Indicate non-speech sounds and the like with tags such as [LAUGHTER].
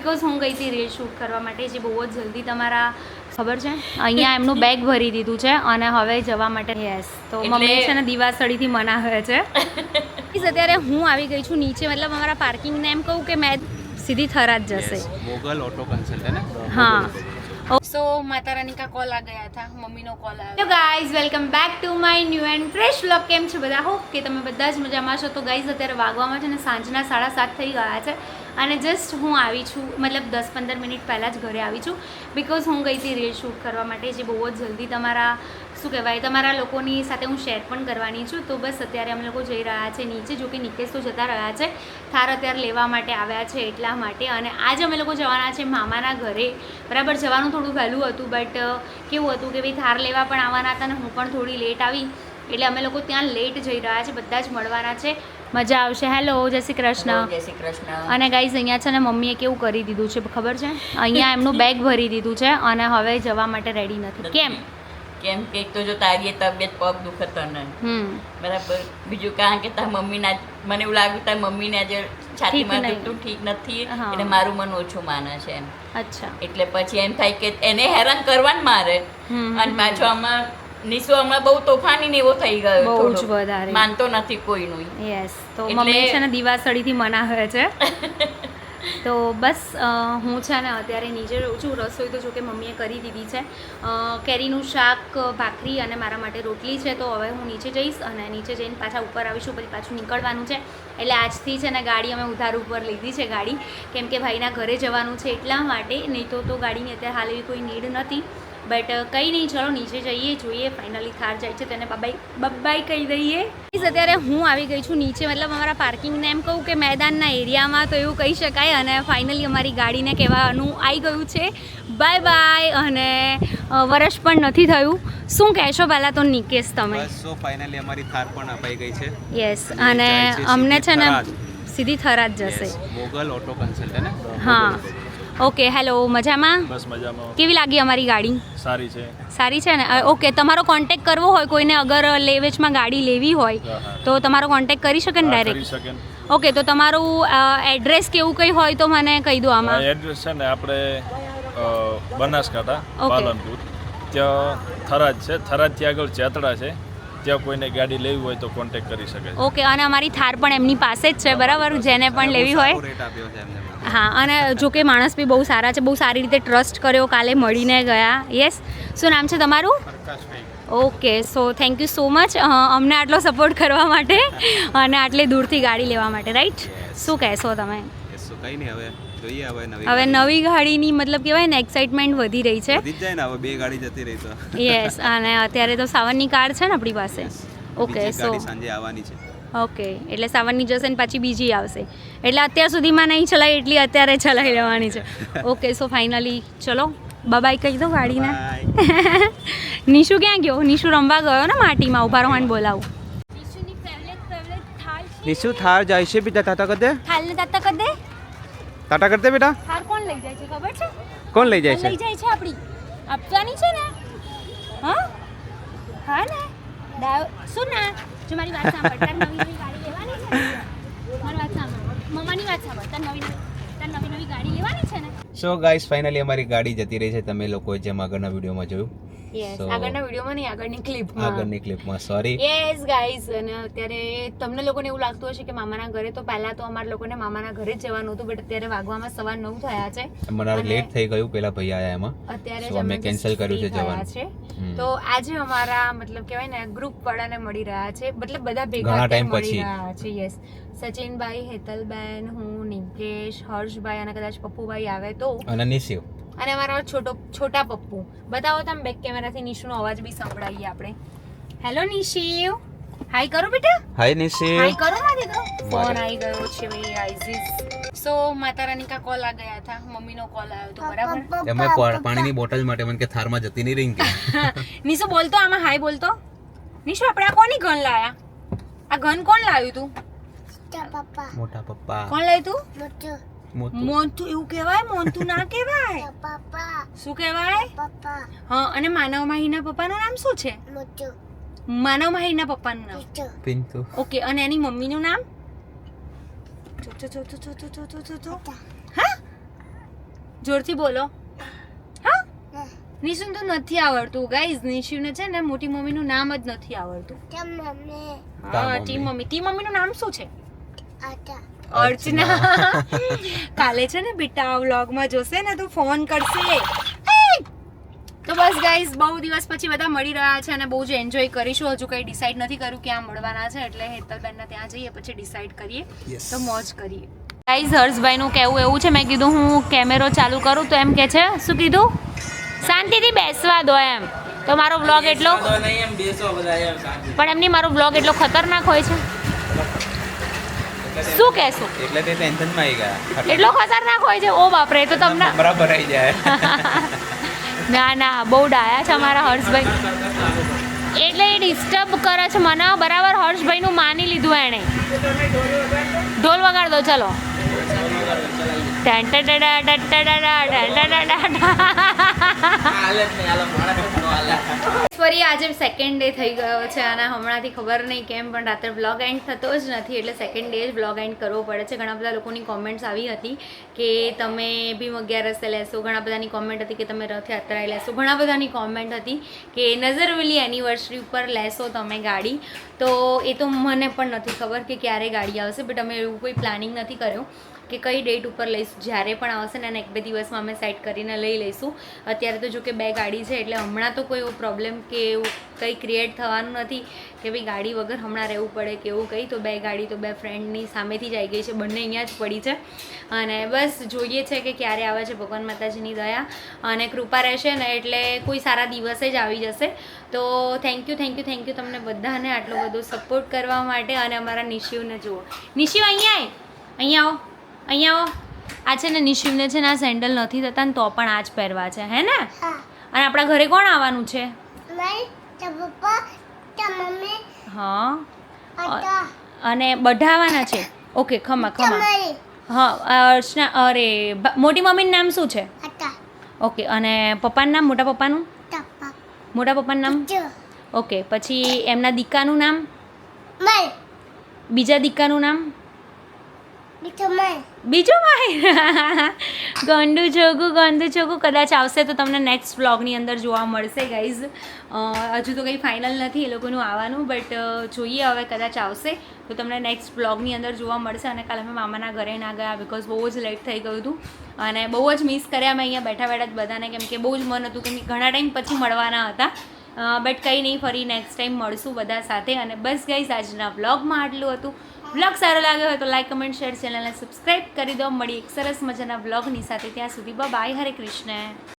Because હું ગઈ હતી રીલ શૂટ કરવા માટે જે બહુ જ જલ્દી તમારા ખબર છે? અહીંયા એમનું બેગ ભરી દીધું છે અને હવે જવા માટે યસ તો મમ્મી છે ને દિવાસળીથી મનાવે છે. [LAUGHS] અત્યારે હું આવી ગઈ છું નીચે મતલબ અમારા પાર્કિંગને એમ કહું કે મેં સીધી થરા જ જશે. મોગલ હા સો માતા રાની કા કોલ આ ગયા હતા મમ્મીનો કોલ આવ્યો. Guys welcome back to my new and fresh vlog કેમ છે બધા? હો કે તમે બધા જ મજામાં છો. તો ગાઈઝ અત્યારે વાગવામાં છે ને સાંજના સાડા સાત થઈ ગયા છે. અને જસ્ટ હું આવી છું, મતલબ દસ પંદર મિનિટ પહેલાં જ ઘરે આવી છું બિકોઝ હું ગઈ હતી રીલ શૂટ કરવા માટે જે બહુ જ જલ્દી તમારા, શું કહેવાય, તમારા લોકોની સાથે હું શેર પણ કરવાની છું. તો બસ અત્યારે અમે લોકો જઈ રહ્યા છે નીચે, જો કે નિકેશ તો જતા રહ્યા છે. થાર અત્યારે લેવા માટે આવ્યા છે એટલા માટે. અને આજે અમે લોકો જવાના છે મામાના ઘરે. બરાબર, જવાનું થોડું વહેલું હતું બટ કેવું હતું કે ભાઈ થાર લેવા પણ આવવાના હતા ને હું પણ થોડી લેટ આવી. એટલે અમે લોકો ત્યાં લેટ જઈ રહ્યા છે, બધા જ મળવાના છે. મજા આવશે. હેલો જય શ્રી કૃષ્ણ. જય શ્રી કૃષ્ણ. અને ગાઈઝ અહીંયા છે ને મમ્મીએ કેવું કરી દીધું છે ખબર છે? અહીંયા એમનું બેગ ભરી દીધું છે અને હવે જવા માટે રેડી નથી. કેમ? કેમ કે તો જો તારી તબિયત પગ દુખતો ને બરાબર. બીજું કારણ કે તારા મમ્મીના મને એવું લાગ્યું તારી મમ્મીને આજે છાતીમાં. દુખતું ઠીક નથી. એટલે મારું મન ઓછું માને છે એમ. અચ્છા. એટલે પછી એમ થાય કે એને હેરાન કરવાનું મારે. અને પાછો આમાં નિશુ હમણાં બહુ તોફાની એવો થઈ ગયો બહુ જ વધારે. માનતો નથી કોઈનું યસ તો મમ્મી છે ને દિવાસળીથી મનાવે છે. [LAUGHS] તો બસ હું છે ને અત્યારે નીચે રહું છું. રસોઈ તો જો કે મમ્મીએ કરી દીધી છે. કેરીનું શાક ભાખરી અને મારા માટે રોટલી છે. તો હવે હું નીચે જઈશ અને નીચે જઈને પાછા ઉપર આવીશું. પછી પાછું નીકળવાનું છે. એટલે આજથી છે ને ગાડી અમે ઉધાર ઉપર લીધી છે ગાડી. કેમ કે ભાઈના ઘરે જવાનું છે એટલા માટે. નહીં તો તો ગાડીની અત્યારે હાલ એવી કોઈ નીડ નથી. બટ કંઈ નહીં ચલો નીચે જઈએ જોઈએ ફાઇનલી થાર જાય છે તેને બબાઈ બબાઈ કહી દઈએ. પ્લીઝ અત્યારે હું આવી ગઈ છું નીચે મતલબ અમારા પાર્કિંગને એમ કહું કે મેદાનના એરિયામાં તો એવું કહી શકાય અને ફાઇનલી અમારી ગાડીને કહેવાનું આવી ગયું છે. બાય બાય અને વર્ષ પણ નથી થયું. શું કહેશો પહેલાં તો નિકેશ તમે? સો ફાઇનલી અમારી થાર પણ અપાઈ ગઈ છે. યસ અને અમને છે ને સીધી થરા જ જશે મોગલ ઓટો કન્સલ્ટન્ટ હા ઓકે હેલો મજામાં? બસ મજામાં. કેવી લાગી અમારી ગાડી? સારી છે. સારી છે ને? ઓકે તમારો કોન્ટેક્ટ કરવો હોય કોઈને અગર લેવેચમાં ગાડી લેવી હોય. તો તમારો કોન્ટેક્ટ કરી શકે ને ડાયરેક્ટ શકે. ઓકે તો તમારું એડ્રેસ કેવું કંઈ હોય તો મને કહી દો આમાં. એડ્રેસ છે ને આપણે બનાસકાંઠા ઓકે. પાલનપુર. ત્યાં થરાદ છે. થરાદથી આગળ ચેતડા છે. ત્યાં કોઈને ગાડી લેવી હોય તો કોન્ટેક કરી શકે ઓકે અને અમારી થાર પણ એમની પાસે જ છે બરાબર? જેને પણ લેવી હોય. હા અને જો કે માણસ બી બહુ સારા છે બહુ સારી રીતે ટ્રસ્ટ કર્યો કાલે મળીને ગયા. યસ શું નામ છે તમારું? Okay so thank you so much અમને આટલો સપોર્ટ કરવા માટે અને આટલી દૂરથી ગાડી લેવા માટે રાઈટ શું કહેશો તમે? હવે હવે નવી ગાડીની મતલબ કહેવાય ને એક્સાઇટમેન્ટ વધી રહી છે. વધી જ જાય ને હવે બે ગાડી જતી રહી તો. યસ અને અત્યારે તો સાવનની કાર છે ને આપણી પાસે? ઓકે સો સાંજે આવવાની છે. ઓકે એટલે સાવનની જશે ને પાછી બીજી આવશે. એટલે અત્યાર સુધીમાં નહીં ચલાવી એટલી અત્યારે ચલાવી લેવાની છે. ઓકે સો ફાઇનલી ચલો બાબાઈ કહી દો ગાડીને. નિશુ ક્યાં ગયો? નિશુ રમવા ગયો ને માટીમાં ઊભા રોહાન બોલાવું. નિશુ થાર જાય છે બેટા તાતા કદે દે. હાલને તાતા કદે તાતા કરતે કર બેટા. થાર કોણ લઈ જાય છે ખબર છે? કોણ લઈ જાય લઈ છે? જાય છે આપણી? આપવાની છે ને? હા? હા ને? સુના શું ના? જો મારી વાત સાંભળ તાર નવી નવી ગાડી લેવાની છે મારી વાત સાંભળ. મમ્માની વાત સાંભળ તાર નવી નવી તાર નવી નવી ગાડી લેવાની છે ને? સો ગાઈસ ફાઇનલી અમારી ગાડી જતી રહી છે. તમે લોકો જેમ આગળના વિડીયોમાં જોયું. યસ આગળના વિડીયોમાં નહીં આગળની ક્લિપમાં આગળની ક્લિપમાં સોરી યસ અને અત્યારે તમને લોકોને એવું લાગતું હશે કે મામાના ઘરે તો પહેલા તો અમારા લોકોને મામાના ઘરે જ જવાનું હતું બટ અત્યારે વાગવામાં સવાર નવ થયા છે. મને લેટ થઈ ગયું પેલા ભૈયા આયા એમાં. અત્યારે જ અમે કેન્સલ કર્યું છે જવાનું. તો આજે અમારા મતલબ કહેવાય ને ગ્રુપ વાળાને મળી રહ્યા છે. મતલબ બધા ભેગા મળી રહ્યા છે યસ સચિનભાઈ હેતલબેન હું નિકેશ હર્ષભાઈ અને કદાચ પપ્પુભાઈ આવે તો. અને નિશિવ. અને અમારો છોટો છોટા પપ્પુ. બતાવો તમે બેક કેમેરાથી નિશુનો અવાજ બી સંભળાઈએ આપણે. હેલો નિશિવ. હાય કરો બેટા. હાય નિશિવ. હાય કરો ના દીકરો. ફોન આવી ગયો છે ભાઈ આઈઝીસ સો માતા રાની કા કોલ આ ગયા હતા મમ્મીનો કોલ આવ્યો તો બરાબર? અમે પા- પાણીની બોટલ માટે મને કે થારમાં જતી નહીં રહી કે? [LAUGHS] નિશુ બોલતો આમાં હાય બોલતો. નિશુ આપણે આ કોની ગન લાયા? આ ગન કોણ લાવ્યું તું? મોટા પપ્પા. કોણ લાવ્યું તું? મોટું. મોન્તુ એવું કહેવાય? મોન્તુ ના કહેવાય? શું કહેવાય? હા અને માનવ માહીના પપ્પાનું નામ શું છે? માનવ માહીના પપ્પાનું નામ. પિન્ટુ. ઓકે અને એની મમ્મીનું નામ? ચો, ચો, ચો, ચો, ચો, ચો, ચો, ચો, ચો, ચો. હા? જોરથી બોલો. હા? નિશુન તો નથી આવડતું. ગાઈઝ નિશુને છે ને મોટી મમ્મીનું નામ જ નથી આવડતું. હા મમ્મી. ટી મમ્મી. ટી મમ્મીનું નામ શું છે? અર્ચના. અર્ચના. કાલે છે ને બેટા વ્લોગમાં જોશે ને તો ફોન કરશે! તો બસ ગાઈઝ બહુ દિવસ પછી બધા મળી રહ્યા છે અને બહુ જ એન્જોય કરીશું. હજુ કંઈ ડિસાઈડ નથી કર્યું ક્યાં મળવાના છે એટલે હેતલબેનના ત્યાં જઈએ પછી ડિસાઈડ કરીએ. તો મોજ કરીએ. ગાઈઝ હર્ષભાઈનું કહેવું એવું છે મેં કીધું હું કેમેરો ચાલુ કરું તો એમ કે છે શું કીધું? શાંતિથી બેસવા દો એમ. તો મારો વ્લોગ એટલો પણ એમની મારો વ્લોગ એટલો ખતરનાક હોય છે. શું કહેશું? એટલે તે ટેન્શનમાં આવી ગયા. એટલો ખતરનાક હોય છે? ઓ બાપરે તો તમને બરાબર આવી જાય. [LAUGHS] ના ના, બહુ ડાયા છે અમારા હર્ષભાઈ. એટલે એ ડિસ્ટર્બ કરે છે મને. બરાબર, હર્ષભાઈનું માની લીધું એણે. ઢોલ વગાડ દો, ચલો. ટેન ફરી આજે સેકન્ડ ડે થઈ ગયો છે અને હમણાંથી ખબર નહીં કેમ, પણ રાત્રે બ્લોગ એન્ડ થતો જ નથી, એટલે સેકન્ડ ડે જ બ્લોગ એન્ડ કરવો પડે છે. ઘણા બધા લોકોની કોમેન્ટ્સ આવી હતી કે તમે ભીમ અગિયારસે લેશો. ઘણા બધાની કોમેન્ટ હતી કે તમે રથયાત્રાએ લેશો. ઘણા બધાની કોમેન્ટ હતી કે નજરવેલી એનિવર્સરી ઉપર લેશો તમે ગાડી. તો એ તો મને પણ નથી ખબર કે ક્યારે ગાડી આવશે બટ અમે એવું કોઈ પ્લાનિંગ નથી કર્યું. કે કઈ ડેટ ઉપર લઈશું, જ્યારે પણ આવશે ને એક બે દિવસમાં અમે સેટ કરીને લઈ લઈશું. અત્યારે તો જો કે બે ગાડી છે, એટલે હમણાં તો કોઈ એવો પ્રોબ્લેમ કે એવું કંઈ ક્રિએટ થવાનું નથી કે ભાઈ ગાડી વગર હમણાં રહેવું પડે કે એવું કંઈ. તો બે ગાડી તો બે ફ્રેન્ડની સામેથી જ આવી ગઈ છે, બંને અહીંયા જ પડી છે. અને બસ જોઈએ છે કે ક્યારે આવે છે ભગવાન માતાજીની દયા. અને કૃપા રહેશે ને એટલે કોઈ સારા દિવસે જ આવી જશે. તો thank you thank you thank you તમને બધાને આટલો બધો સપોર્ટ કરવા માટે અને અમારા નિશિવને જુઓ. નિશિવ, અહીંયા અહીંયા આવો. અહીંયા આ છે ને નિશિવને છે ને આ સેન્ડલ નથી થતા ને તો પણ આ જ પહેરવા છે હે ને? અને આપણા ઘરે કોણ આવવાનું છે? હા. અને બધા આવવાના છે? ઓકે ખમા ખમા. હા અર્ચના અરે મોટી મમ્મીનું નામ શું છે? ઓકે અને પપ્પાનું નામ મોટા પપ્પાનું? મોટા પપ્પાનું નામ? ઓકે પછી એમના દીકાનું નામ? બીજા દીકાનું નામ? બીજું માય. [LAUGHS] ગંડુ ચોગું ગંડુ ચોગું કદાચ આવશે તો તમને નેક્સ્ટ વ્લોગની અંદર જોવા મળશે ગાઈઝ હજુ તો કંઈ ફાઇનલ નથી એ લોકોનું આવવાનું બટ જોઈએ હવે કદાચ આવશે તો તમને નેક્સ્ટ વ્લોગની અંદર જોવા મળશે. અને કાલે અમે મામાના ઘરે ના ગયા બિકોઝ બહુ જ લેટ થઈ ગયું હતું. અને બહુ જ મિસ કર્યા અમે અહીંયા બેઠા બેઠા જ બધાને, કેમ કે બહુ જ મન હતું કેમ ઘણા ટાઈમ પછી મળવાના હતા. બટ કંઈ નહીં, ફરી નેક્સ્ટ ટાઈમ મળશું બધા સાથે. અને બસ ગાઈઝ આજના વ્લોગમાં આટલું હતું. વ્લોગ સારો લાગ્યો હોય તો લાઈક કમેન્ટ શેર ચેનલને સબસ્ક્રાઈબ કરી દો. મળી એક સરસ મજાના બ્લોગની સાથે. ત્યાં સુધી બાય હરે કૃષ્ણ.